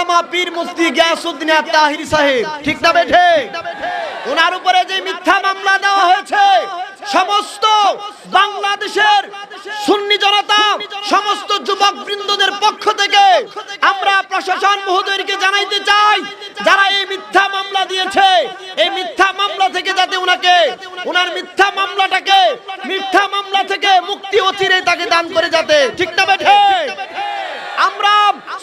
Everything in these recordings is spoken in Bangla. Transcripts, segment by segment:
আল্লামা পীর মুফতি গিয়াসউদ্দিন তাহিরি সাহেব, ঠিক না বেঠে ওনার উপরে যে মিথ্যা মামলা দেওয়া হয়েছে, সমস্ত বাংলাদেশের সুন্নি জনতা, সমস্ত যুবক বৃন্দদের পক্ষ থেকে আমরা প্রশাসন মহোদয়কে জানাইতে চাই, যারা এই মিথ্যা মামলা দিয়েছে। এই মিথ্যা মামলা থেকে যাতে উনাকে, উনার মিথ্যা মামলাটাকে, মিথ্যা মামলা থেকে মুক্তি অচিরে তাকে দান করে যাতে, ঠিক না বেঠে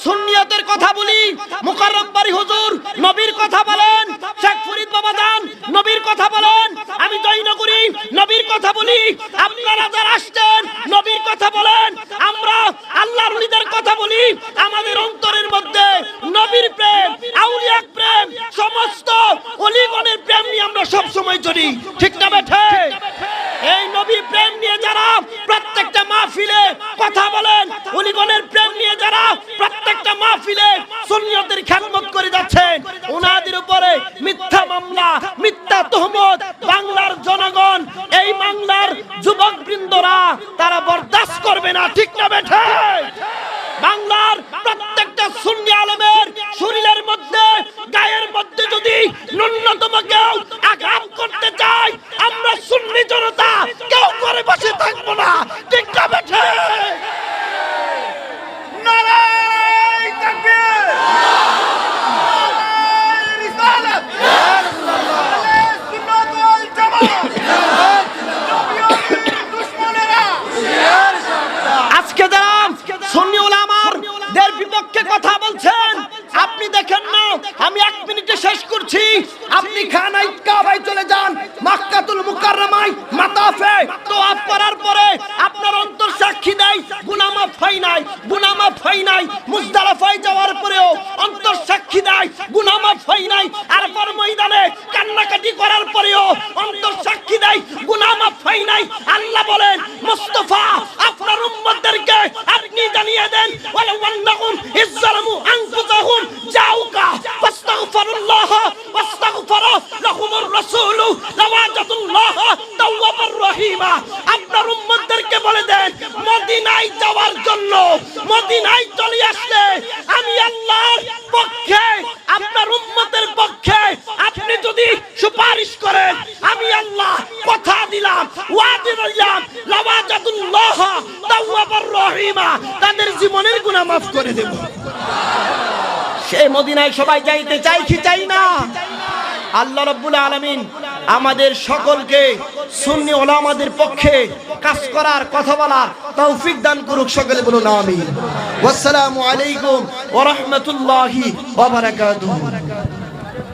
সুন্নিয়তের কথা বলি। মুকাররম হুজুর, নবীর কথা বলেন। শেখ ফরিদ বাবা যান, নবীর কথা বলেন। আমি জয়নগরী, নবীর কথা বলি। আপনারা যারা আসছেন, নবীর কথা বলেন। আমরা আল্লাহর ওলিদের কথা বলি। আমাদের অন্তরের মধ্যে নবীর প্রেম আউলিয়া প্রেম, সমস্ত অলিগণের প্রেম নিয়ে আমরা সব সময় চলি ঠিক না বেঠে? এই নবী প্রেম নিয়ে যারা প্রত্যেকটা মাহফিলে কথা বলেন, অলিগণের প্রেম নিয়ে যারা প্রত্যেকটা মাহফিলে সুন্নিয়তের খেদমত করে যাচ্ছেন ওনাদের উপরে মিথ্যা মামলা, মিথ্যা তহমত বাংলার জনগণ, এই বাংলার যুবক বৃন্দরা তারা বরদাস্ত করবে না, ঠিক না বেঠে? বাংলার প্রত্যেকটা সুন্নি আলমের শরীরের মধ্যে গায়ের মধ্যে যদি ন্যূনতম কেউ আঘাত করতে চায় আমরা সুন্নি জনতা কেউ করে বসে থাকব না ঠিক না বেঠে নারায় তাকবীর নারায় রিসালাত নারায় সুন্নাত ওয়াল জামাত নবীর দুশমনেরা আজকে যারা সুন্নি দের বিপক্ষে কথা বলছেন। আপনি দেখেন না, আমি এক মিনিটে শেষ করছি। আপনি খানাই চলে যান, মাক্কাতুল মাতাফে। তোয়াফ করার পরে আপনার অন্তর সাক্ষী দেয়, গুনাহ মাফ হয় নাই, গুনাহ মাফ হয় নাই। যাওয়ার পরেও অন্তর সাক্ষী দেয়, গুনাহ মাফ হয় নাই। ময়দানে কান্নাকাটি করার পরেও অন্তর সাক্ষী দেয়, গুনাহ মাফ হয় নাই। আল্লাহ বলেন মুস্তাফা আপনার উম্মতদেরকে জানিয়ে দেন ওয়ালা ওয়ান্নাহুম ইজ্জালামু আনফুসাহুম জাউকা ফাস্তাগফিরুল্লাহ ওয়াস্তাগফারা লাহুমুর রাসূল লাওয়াজাতুল্লাহ তাওয়াবুর রহিমা আপনার উম্মতদেরকে বলে দেন, মদিনায় যাওয়ার জন্য, মদিনায় চলে আসলে আমি আল্লাহর পক্ষে, আপনার উম্মতের পক্ষে আপনি যদি সুপারিশ করেন, আমি আল্লাহ কথা দিলাম, ওয়াদি রইলাম লাওয়াজাতুল্লাহ রহিমা তাদের জীবনের গুনাহ মাফ করে দেব। সে মদিনায় সবাই যাইতে চাই কি চাই না? আল্লাহ রাব্বুল আলামিন আমাদের সকলকে সুন্নি ওলামাদের পক্ষে কাজ করার, কথা বলার তৌফিক দান করুক সকলে বলুন, আমিন। ওয়াসসালামু আলাইকুম ওয়া রাহমাতুল্লাহি ওয়া বারাকাতুহু।